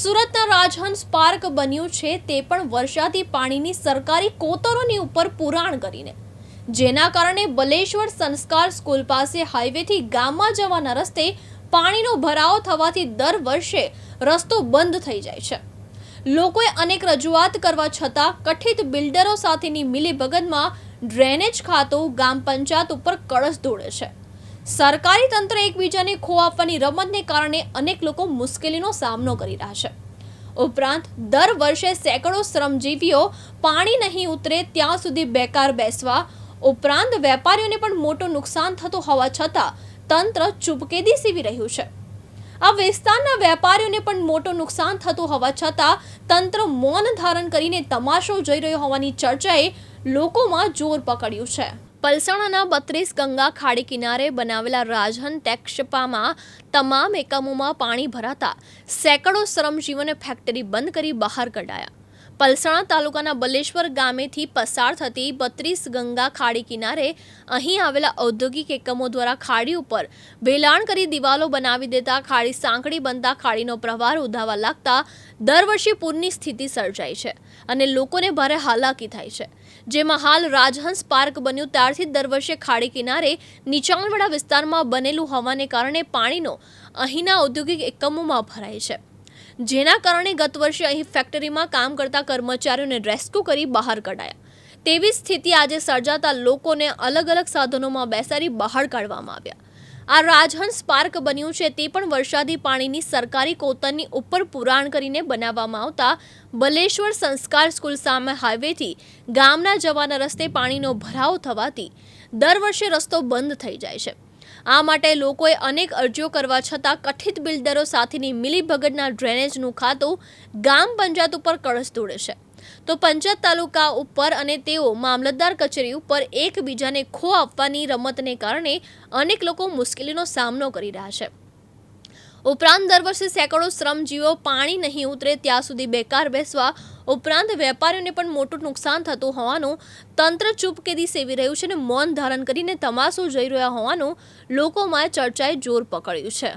સુરતના રાજહંસ પાર્ક બન્યું છે, તે પણ વરસાદી પાણીની સરકારી કોતરોની ઉપર પુરાણ કરીને. જેના કારણે બલેશ્વર સંસ્કાર સ્કૂલ પાસે હાઈવેથી ગામમાં જવાના રસ્તે પાણીનો ભરાવો થવાથી દર વર્ષે રસ્તો બંધ થઈ જાય છે. લોકોએ અનેક રજૂઆત કરવા છતાં કઠિત બિલ્ડરો સાથેની મિલીભગતમાં ડ્રેનેજ ખાતું ગામ પંચાયત ઉપર કળશ દોડે છે. સરકારી તંત્ર એકબીજાને ખો આપવાની રમતને કારણે અનેક લોકો મુશ્કેલીનો સામનો કરી રહ્યા છે. ઉપરાંત, દર વર્ષે સેંકડો શ્રમજીવીઓ પાણી નહીં ઉતરે ત્યાં સુધી બેકાર બેસવા, ઉપરાંત વેપારીઓને પણ મોટું નુકસાન થતું હોવા છતાં તંત્ર ચૂપકેદી સીવી રહ્યું છે. આ વિસ્તારના વેપારીઓને પણ મોટું નુકસાન થતું હોવા છતાં તંત્ર મૌન ધારણ કરીને તમાશો જોઈ રહ્યો હોવાની ચર્ચાએ લોકોમાં જોર પકડ્યું છે. પલસાણાના બત્રીસ ગંગા ખાડી કિનારે બનાવેલા રાજહન ટેક્ષપામાં તમામ એકમોમાં પાણી ભરાતા સેંકડો શ્રમજીવોને ફેક્ટરી બંધ કરી બહાર કઢાયા. પલસાણા તાલુકાના બલેશ્વર ગામેથી પસાર થતી બત્રીસ ગંગા ખાડી કિનારે અહીં આવેલા ઔદ્યોગિક એકમો દ્વારા ખાડી ઉપર વેલાણ કરી દિવાલો બનાવી દેતા ખાડી સાંકડી બનતા ખાડીનો પ્રવાહ ઉધાવા લાગતા દર વર્ષે પૂરની સ્થિતિ સર્જાય છે અને લોકોને ભારે હાલાકી થાય છે. જેમાં હાલ રાજહંસ પાર્ક બન્યું ત્યારથી દર વર્ષે ખાડી કિનારે નીચાણવાળા વિસ્તારમાં બનેલું હોવાને કારણે પાણીનો અહીંના ઔદ્યોગિક એકમોમાં ભરાય છે. જેના કારણે ગત વર્ષે અહીં ફેક્ટરીમાં કામ કરતા કર્મચારીઓને રેસ્ક્યુ કરી બહાર કઢાયા. તેવી સ્થિતિ આજે સર્જાતા લોકોને અલગ અલગ સાધનોમાં બેસાડી બહાર કાઢવામાં આવ્યા. આ રાજહંસ પાર્ક બન્યું છે તે પણ વરસાદી પાણીની સરકારી કોતરની ઉપર પુરાણ કરીને બનાવવામાં આવતા બલેશ્વર સંસ્કાર સ્કૂલ સામે હાઈવેથી ગામના જવાના રસ્તે પાણીનો ભરાવો થવાથી દર વર્ષે રસ્તો બંધ થઈ જાય છે. આ માટે લોકોએ અનેક અરજીઓ કરવા છતાં કથિત બિલ્ડરો સાથેની મિલીભગતના ડ્રેનેજનું ખાતું ગામ પંચાયત ઉપર કળશ દોડે છે. તો પંચાયત તાલુકા ઉપર અને તેઓ મામલતદાર કચેરી ઉપર એકબીજાને ખો આપવાની રમતને કારણે અનેક લોકો મુશ્કેલીનો સામનો કરી રહ્યા છે. ઉપરાંત દર વર્ષે સેંકડો શ્રમજીવો પાણી નહીં ઉતરે, ત્યાં સુધી બેકાર બેસવા. ઉપરાંત વેપારીઓને પણ મોટું નુકસાન થતું હોવાનું તંત્ર ચૂપકેદી સેવી રહ્યું છે અને મૌન ધારણ કરીને તમાસો જઈ રહ્યા હોવાનું લોકોમાં ચર્ચાએ જોર પકડ્યું છે.